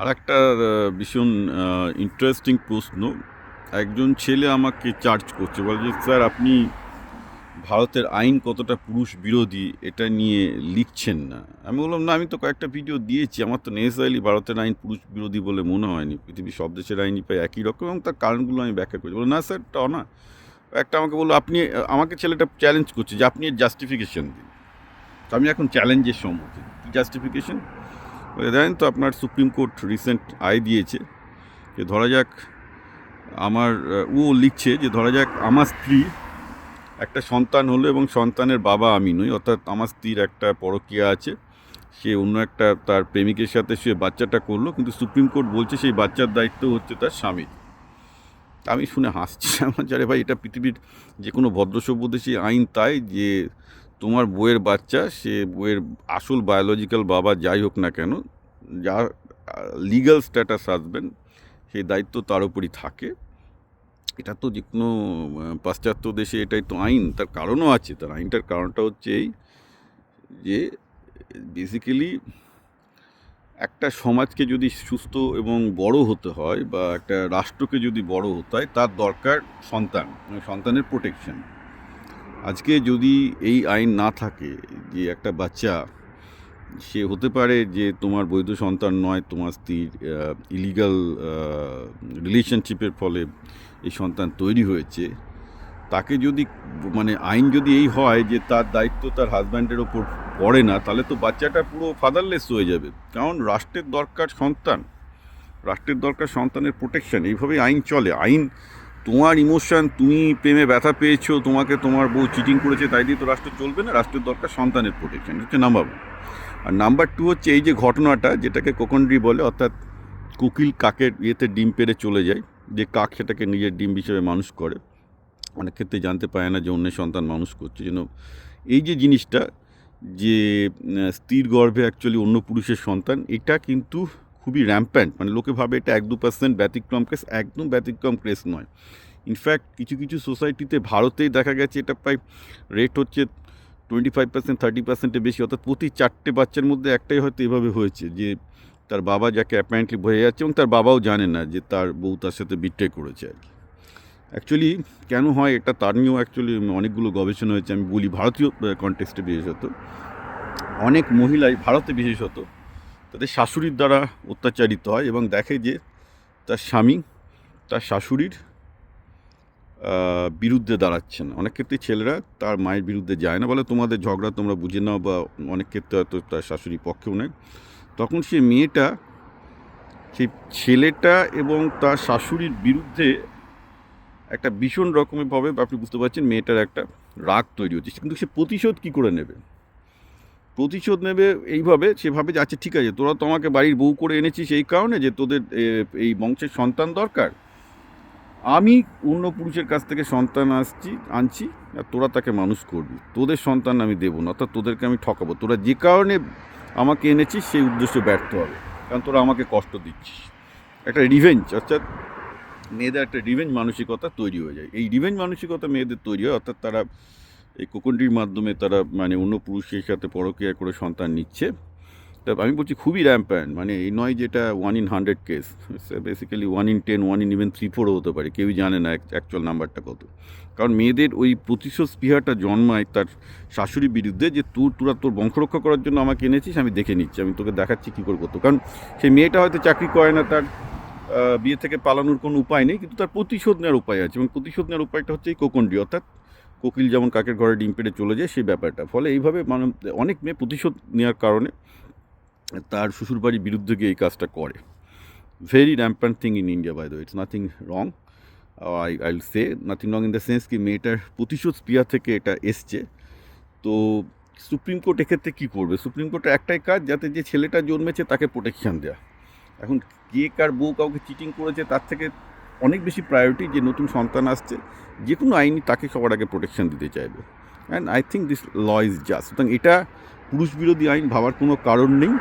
আর একটা ভীষণ ইন্টারেস্টিং প্রশ্ন। একজন ছেলে আমাকে চার্জ করছে, বলে যে, স্যার, আপনি ভারতের আইন কতটা পুরুষ বিরোধী? এটা নিয়ে লিখছেন না। আমি বললাম, না, আমি তো কয়েকটা ভিডিও দিয়েছি। আমার তো নেসারালি ভারতের আইন পুরুষ বিরোধী বলে মনে হয়নি। পৃথিবীর সব দেশের আইনই প্রায় একই রকম এবং তার কারণগুলো আমি ব্যাখ্যা করছি। বললাম না, স্যার, তা না। একটা আমাকে বলল, আপনি, আমাকে ছেলেটা চ্যালেঞ্জ করছে যে, আপনি এর জাস্টিফিকেশন দিন। তো আমি এখন চ্যালেঞ্জের সম্মুখীন। কী জাস্টিফিকেশন দেখেন তো আপনার সুপ্রিম কোর্ট রিসেন্ট আয় দিয়েছে যে ধরা যাক আমার ও লিখছে যে ধরা যাক আমার স্ত্রী একটা সন্তান হলো এবং সন্তানের বাবা আমি নই, অর্থাৎ আমার স্ত্রীর একটা পরকীয়া আছে। সে অন্য একটা তার প্রেমিকের সাথে সে বাচ্চাটা করল, কিন্তু সুপ্রিম কোর্ট বলছে সেই বাচ্চার দায়িত্ব হচ্ছে তার স্বামীর আমি শুনে হাসছি আমার যারে ভাই, এটা পৃথিবীর যে কোনো ভদ্র সভ্য দেশে আইন তাই যে তোমার বইয়ের বাচ্চা, সে বইয়ের আসল বায়োলজিক্যাল বাবা যাই হোক না কেন, যার লিগ্যাল স্ট্যাটাস আসবেন, সেই দায়িত্ব তার উপরই থাকে। এটা তো যে কোনো পাশ্চাত্য দেশে এটাই তো আইন, তার কারণও আছে। তার আইনটার কারণটা হচ্ছে এই যে বেসিক্যালি একটা সমাজকে যদি সুস্থ এবং বড় হতে হয় বা একটা রাষ্ট্রকে যদি বড় হতে হয়, তার দরকার সন্তান মানে সন্তানের প্রোটেকশন আজকে যদি এই আইন না থাকে যে একটা বাচ্চা, সে হতে পারে যে তোমার বৈধ সন্তান নয়, তোমার স্ত্রীর ইলিগাল রিলেশনশিপের ফলে এই সন্তান তৈরি হয়েছে, তাকে যদি মানে আইন যদি এই হয় যে তার দায়িত্ব তার হাজব্যান্ডের ওপর পড়ে না, তাহলে তো বাচ্চাটা পুরো ফাদারলেস হয়ে যাবে। কারণ রাষ্ট্রের দরকার সন্তান। রাষ্ট্রের দরকার সন্তানের প্রোটেকশন এইভাবেই আইন চলে। আইন তোমার ইমোশন তুমি প্রেমে ব্যথা পেয়েছ, তোমাকে তোমার বউ চিটিং করেছে, তাই দিয়ে তো রাষ্ট্র চলবে না, রাষ্ট্রের দরকার সন্তানের প্রোটেকশন হচ্ছে নাম্বার ওয়ান আর নাম্বার টু হচ্ছে এই যে ঘটনাটা, যেটাকে কোকন্ড্রি বলে, অর্থাৎ কোকিল কাকের ইয়েতে ডিম পেড়ে চলে যায়, যে কাক সেটাকে নিজের ডিম হিসেবে মানুষ করে। অনেক ক্ষেত্রে জানতে পারে না যে অন্য সন্তান মানুষ করছে। যেন এই যে জিনিসটা, যে স্ত্রীর গর্ভে অ্যাকচুয়ালি অন্য পুরুষের সন্তান, এটা কিন্তু খুবই র্যাম্প্যান্ট মানে লোকে ভাবে এটা এক দু পার্সেন্ট ব্যতিক্রম কেস একদম ব্যতিক্রম কেস নয়। ইনফ্যাক্ট কিছু কিছু সোসাইটিতে ভারতেই দেখা গেছে এটা প্রায় রেট হচ্ছে টোয়েন্টি ফাইভ পার্সেন্ট থার্টি পার্সেন্টের বেশি, অর্থাৎ প্রতি চারটে বাচ্চার মধ্যে একটাই হয়তো এভাবে হয়েছে যে তার বাবা যাকে অ্যাপারেন্টলি বয়ে যাচ্ছে এবং তার বাবাও জানে না যে তার বউ তার সাথে বিট্রে করেছে আর কি। অ্যাকচুয়ালি কেন হয় এটা তার নিয়েও অ্যাকচুয়ালি অনেকগুলো গবেষণা হয়েছে, আমি বলি ভারতীয় কনটেক্সটে বিশেষত। অনেক মহিলাই ভারতে বিশেষত তাদের শাশুড়ির দ্বারা অত্যাচারিত হয় এবং দেখে যে তার স্বামী তার শাশুড়ির বিরুদ্ধে দাঁড়াচ্ছে না অনেক ক্ষেত্রে ছেলেরা তার মায়ের বিরুদ্ধে যায় না বলে তোমাদের ঝগড়া তোমরা বুঝে নাও বা অনেক ক্ষেত্রে হয়তো তার শাশুড়ির পক্ষেও নেয় তখন সে মেয়েটা, সেই ছেলেটা এবং তার শাশুড়ির বিরুদ্ধে একটা ভীষণ রকমের ভাবে, আপনি বুঝতে পারছেন, মেয়েটার একটা রাগ তৈরি হচ্ছে। কিন্তু সে প্রতিশোধ কী করে নেবে? প্রতিশোধ নেবে এইভাবে, সেভাবে যে আচ্ছা ঠিক আছে, তোরা তো আমাকে বাড়ির বউ করে এনেছিস এই কারণে যে, তোদের এই বংশের সন্তান দরকার। আমি অন্য পুরুষের কাছ থেকে সন্তান আসছি, আনছি, আর তোরা তাকে মানুষ করবি। তোদের সন্তান আমি দেবো না, অর্থাৎ তোদেরকে আমি ঠকাবো। তোরা যে কারণে আমাকে এনেছিস, সেই উদ্দেশ্য ব্যর্থ হবে। কারণ তোরা আমাকে কষ্ট দিচ্ছিস। একটা রিভেঞ্জ অর্থাৎ মেয়েদের একটা রিভেঞ্জ মানসিকতা তৈরি হয়ে যায়। এই রিভেঞ্জ মানসিকতা মেয়েদের তৈরি হয়, অর্থাৎ তারা এই কোকন্ডির মাধ্যমে তারা মানে অন্য পুরুষের সাথে পরকীয়া করে সন্তান নিচ্ছে। তা আমি বলছি খুবই র্যাম্প্যান্ট মানে এই নয় যেটা one in hundred case basically one in ten one in even three ফোরও হতে পারে, কেউই জানে না অ্যাকচুয়াল নাম্বারটা কত। কারণ মেয়েদের ওই প্রতিশোধ স্পৃহাটা জন্মায় তার শাশুড়ির বিরুদ্ধে যে তোর, তোরা তোর বংশরক্ষা করার জন্য আমাকে এনেছিস, আমি দেখে নিচ্ছি, আমি তোকে দেখাচ্ছি কী করে করতো। কারণ সেই মেয়েটা হয়তো চাকরি করে না, তার বিয়ে থেকে পালানোর কোনো উপায় নেই, কিন্তু তার প্রতিশোধ নেওয়ার উপায় আছে এবং প্রতিশোধ নেওয়ার উপায়টা হচ্ছে এই কোকন্ডি অর্থাৎ কোকিল যেমন কাকের ঘরে ডিম পেড়ে চলে যায়, সেই ব্যাপারটা। ফলে এইভাবে মানে অনেক মেয়ে প্রতিশোধ নেওয়ার কারণে তার শ্বশুরবাড়ির বিরুদ্ধে গিয়ে এই কাজটা করে। Very rampant thing in India by the it's nothing wrong I I say nothing wrong in the sense কি মেয়েটার প্রতিশোধ স্পৃহা থেকে এটা এসছে। তো সুপ্রিম কোর্ট এক্ষেত্রে কী করবে? সুপ্রিম কোর্টের একটাই কাজ যাতে যে ছেলেটা জন্মেছে তাকে প্রোটেকশান দেওয়া এখন কে কার বউ কাউকে চিটিং করেছে তার থেকে অনেক বেশি প্রায়োরিটি যে নতুন সন্তান আসছে, যে কোনো আইনই তাকে সবার আগে প্রোটেকশন দিতে চাইবে। And I think this law is just সুতরাং এটা পুরুষ বিরোধী আইন ভাবার কোনো কারণ নেই।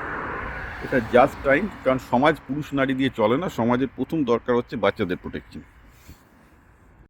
এটা জাস্ট আইন, কারণ সমাজ পুরুষ নারী দিয়ে চলে না, সমাজের প্রথম দরকার হচ্ছে বাচ্চাদের প্রোটেকশন